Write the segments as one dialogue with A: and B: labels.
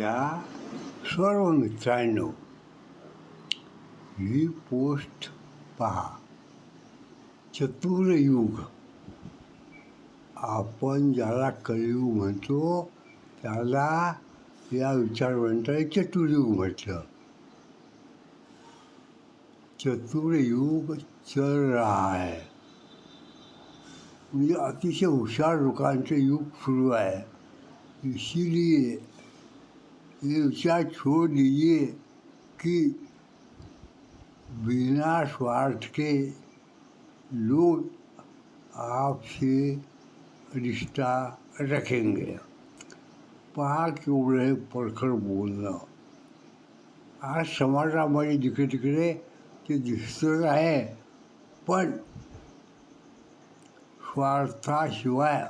A: त्या सर्व मित्रांनो ही पोस्ट पहा. चतुर्युग. आपण ज्याला कलियुग म्हणतो त्याला या विचारवंताने चतुर्युग म्हटलं. चतुर्युग चल रहा है. म्हणजे अतिशय हुशार लोकांचं युग सुरू आहे. इसीलिए विचार छोड़ दीजिए कि बिना स्वार्थ के लोग आपसे रिश्ता रखेंगे। पहा केवढं हे परखड बोलणं आज समाजामध्ये जिकडे तिकडे ते दिसतच आहे पण स्वार्थाशिवाय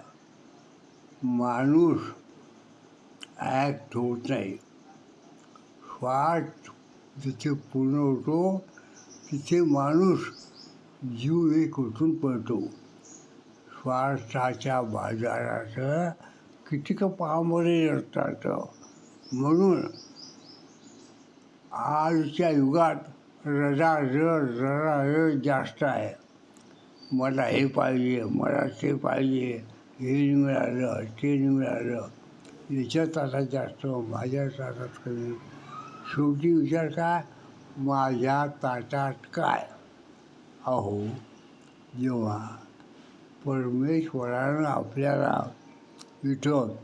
A: माणूस ॲक्ट होत नाही स्वार्थ जिथे पूर्ण होतो तिथे माणूस जीव एक उठून पडतो स्वार्थाच्या बाजारात कितीक पामरे असतात म्हणून आजच्या युगात रजा र जरा र जास्त आहे. मला हे पाहिजे मला ते पाहिजे हे मिळालं ते मिळालं. याच्या तासात जास्त माझ्या ताटात कमी. शेवटी विचार काय माझ्या ताटात काय? अहो जेव्हा परमेश्वरानं आपल्याला इथं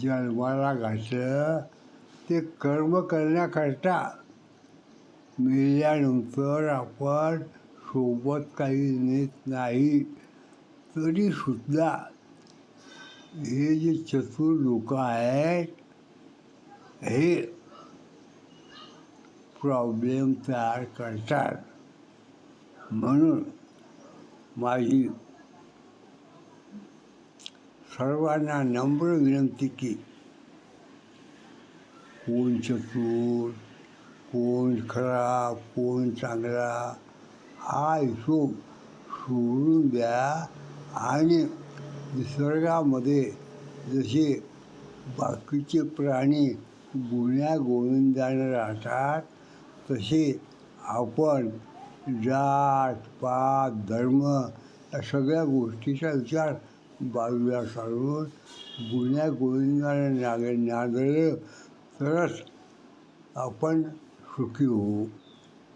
A: जन्माला घातलं ते कर्म करण्याकरता मेल्यानंतर आपण सोबत काही नेत नाही तरीसुद्धा हे जे चतुर लोक आहेत हे प्रॉब्लेम तयार करतात. म्हणून माझी सर्वांना नम्र विनंती की कोण चतुर कोण खरा कोण चांगला हा हिशोब सोडून द्या आणि निसर्गामध्ये जसे बाकीचे प्राणी गुण्या गोविंदाने राहतात तसे आपण जात पात धर्म या सगळ्या गोष्टीचा विचार बाजूला काढून गुण्या गोविंदाने नाग नांदलं तरच आपण सुखी होऊ.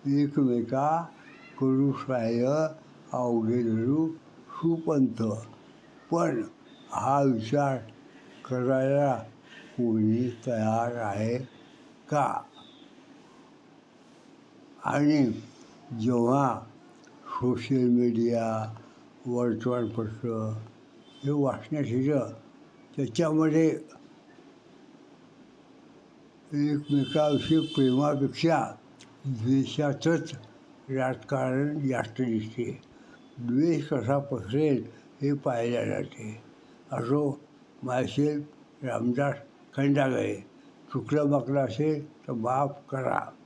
A: एकमेका करू सहाय्य अवघे धरू सुपंथ. पण हा विचार करायला कोणी तयार आहे का? आणि जेव्हा सोशल मीडिया वर्तमानपत्र हे वाचण्यात येतं त्याच्यामध्ये एकमेकाविषयी प्रेमापेक्षा द्वेषाचंच राजकारण जास्त दिसते. द्वेष कसा पसरेल हे पाहिल्या जाते. असो मायसेल रामदास खंडागळे. चुकलं बाकलं असेल तर माफ करा.